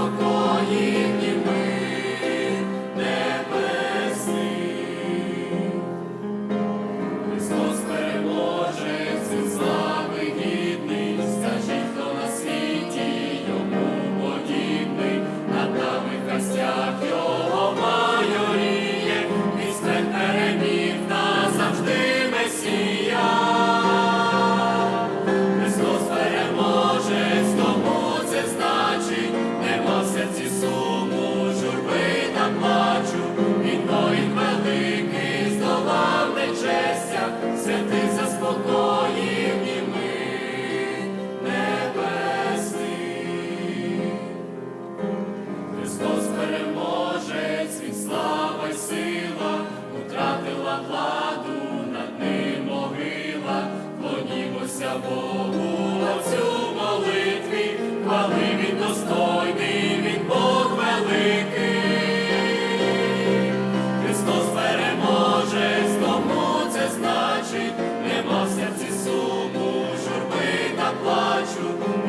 的过一 Молимося Богу Отцю молитві, хвали достойний, він Бог великий, Христос переможець, тому це значить, нема в серці суму, журби та плачу.